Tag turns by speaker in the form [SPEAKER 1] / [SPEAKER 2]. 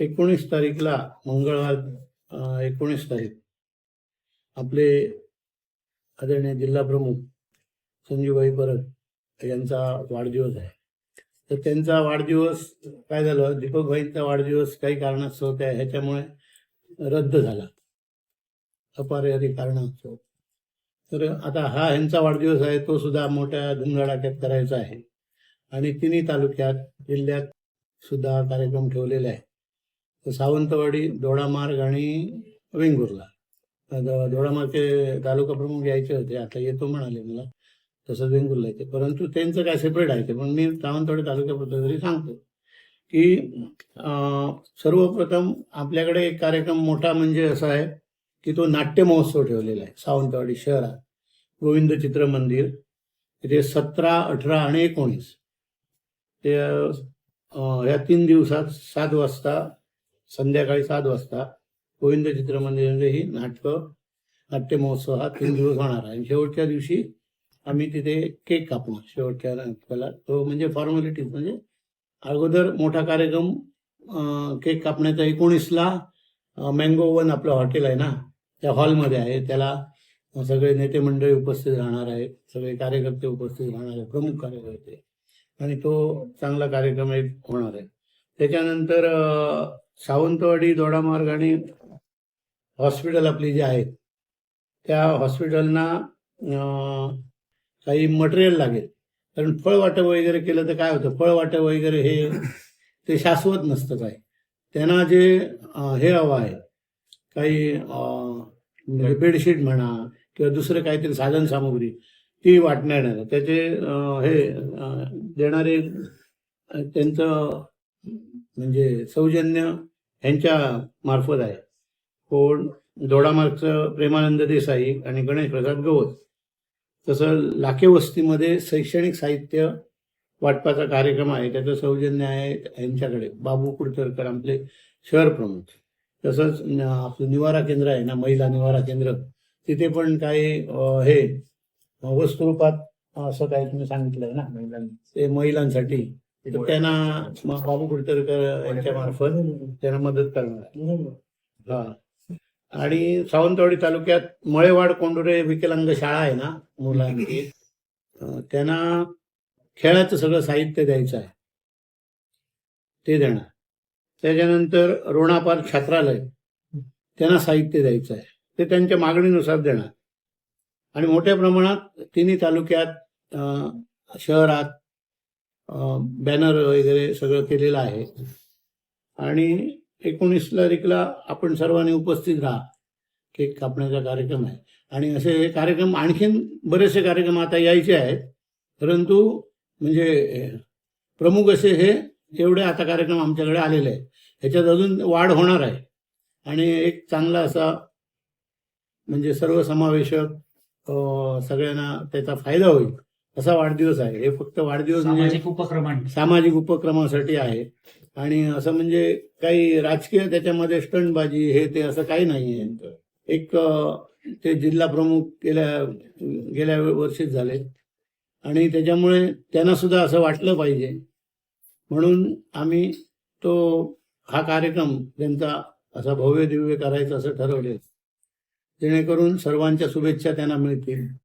[SPEAKER 1] एकोणीस तारीखला मंगळवार एकोणीस तारीख. आपले आदरणीय जिल्हा प्रमुख संजीवभाई परब यांचा वाढदिवस आहे. तर त्यांचा वाढदिवस काय झालं? दीपकभाईंचा वाढदिवस काही कारणास्तव त्या ह्याच्यामुळे रद्द झाला. अपरिहार्य कारणास्तव. तर आता हा ह्यांचा वाढदिवस आहे तो सुद्धा मोठ्या धुमधडाक्यात करायचा आहे. आणि तिन्ही तालुक्यात जिल्ह्यात सुद्धा कार्यक्रम ठेवलेला आहे सावंतवाडी दोडामार्ग आणि वेंगुर्ला. दोडामार्गचे तालुका प्रमुख यायचे होते. आता येतो म्हणाले मला. तसंच वेंगुर्ला येते. परंतु त्यांचं काय सेपरेट आहे ते पण मी सावंतवाडी तालुक्याबद्दल तरी सांगतो. की सर्वप्रथम आपल्याकडे एक कार्यक्रम मोठा म्हणजे असा आहे की तो नाट्य महोत्सव ठेवलेला आहे. सावंतवाडी शहरात. गोविंद चित्र मंदिर. तिथे सतरा अठरा आणि एकोणीस. ते ह्या तीन दिवसात सात वाजता संध्याकाळी सात वाजता गोविंद चित्र मंदिरामध्ये ही नाटकं नाट्य महोत्सव हा तीन दिवस होणार आहे. शेवटच्या दिवशी आम्ही तिथे केक कापणार शेवटच्या नाटकाला तो म्हणजे फॉर्मॅलिटीज म्हणजे अगोदर मोठा कार्यक्रम केक कापण्याचा एकोणीसला मँगो वन आपलं हॉटेल आहे ना त्या हॉलमध्ये आहे. त्याला सगळे नेते मंडळी उपस्थित राहणार आहेत. सगळे कार्यकर्ते उपस्थित राहणार आहेत. प्रमुख कार्यकर्ते. आणि तो चांगला कार्यक्रम एक होणार आहे. त्याच्यानंतर सावंतवाडी दोडामार्ग आणि हॉस्पिटल आपली जी आहेत त्या हॉस्पिटलना काही मटेरियल लागेल. कारण फळ वाटप वगैरे केलं तर काय होतं? फळ वाटप वगैरे हे ते शाश्वत नसतं काय त्यांना जे हे हवं आहे काही म्हणजे बेडशीट म्हणा किंवा दुसरं काहीतरी साधन सामुग्री ती वाटण्यात येणार. त्याचे हे देणारे त्यांचं म्हणजे सौजन्य ह्यांच्या मार्फत आहे. कोण? दोडामार्गचं प्रेमानंद देसाई आणि गणेश प्रसाद गवत तसं लाखे वस्तीमध्ये शैक्षणिक साहित्य वाटपाचा कार्यक्रम आहे. त्याचं सौजन्य आहे यांच्याकडे. बाबू कुडतरकर आपले शहर प्रमुख. तसंच आपलं निवारा केंद्र आहे ना महिला निवारा केंद्र. तिथे पण काही हे वस्तुरूपात असं काही तुम्ही सांगितलंय ना महिलांनी. ते महिलांसाठी. तर त्यांना बाबू कुडतरकर यांच्या मार्फत त्यांना मदत करणार हा. आणि सावंतवाडी तालुक्यात मळेवाड कोंडुरे विकलांग शाळा आहे ना मुलांची. त्यांना खेळाचं सगळं साहित्य द्यायचं आहे. ते देणार. त्याच्यानंतर रोणापार छात्रालय त्यांना साहित्य द्यायचं आहे. ते त्यांच्या मागणीनुसार देणार. आणि मोठ्या प्रमाणात तिन्ही तालुक्यात शहरात बॅनर वगैरे सगळं केलेलं आहे. आणि एकोणीस तारीखला आपण सर्वांनी उपस्थित राहा केक कापण्याचा कार्यक्रम आहे. आणि असे हे कार्यक्रम आणखीन बरेचसे कार्यक्रम आता यायचे आहेत परंतु म्हणजे प्रमुख असे हे एवढे आता कार्यक्रम आमच्याकडे आलेले आहेत. ह्याच्यात अजून वाढ होणार आहे. आणि एक चांगला असा म्हणजे सर्वसमावेशक सगळ्यांना त्याचा फायदा होईल. असा वाढदिवस आहे. हे फक्त वाढदिवस म्हणजे
[SPEAKER 2] सामाजिक उपक्रमांनी
[SPEAKER 1] सामाजिक उपक्रमासाठी आहे. आणि असं म्हणजे काही राजकीय त्याच्यामध्ये स्टंटबाजी हे ते असं काही नाही आहे एक अं, ते जिल्हा प्रमुख गेल्या गेल्या वर्षीच झाले. आणि त्याच्यामुळे त्यांना सुद्धा असं वाटलं पाहिजे. म्हणून आम्ही तो हा कार्यक्रम त्यांचा असा भव्य दिव्य करायचा असं ठरवले जेणेकरून सर्वांच्या शुभेच्छा त्यांना मिळतील.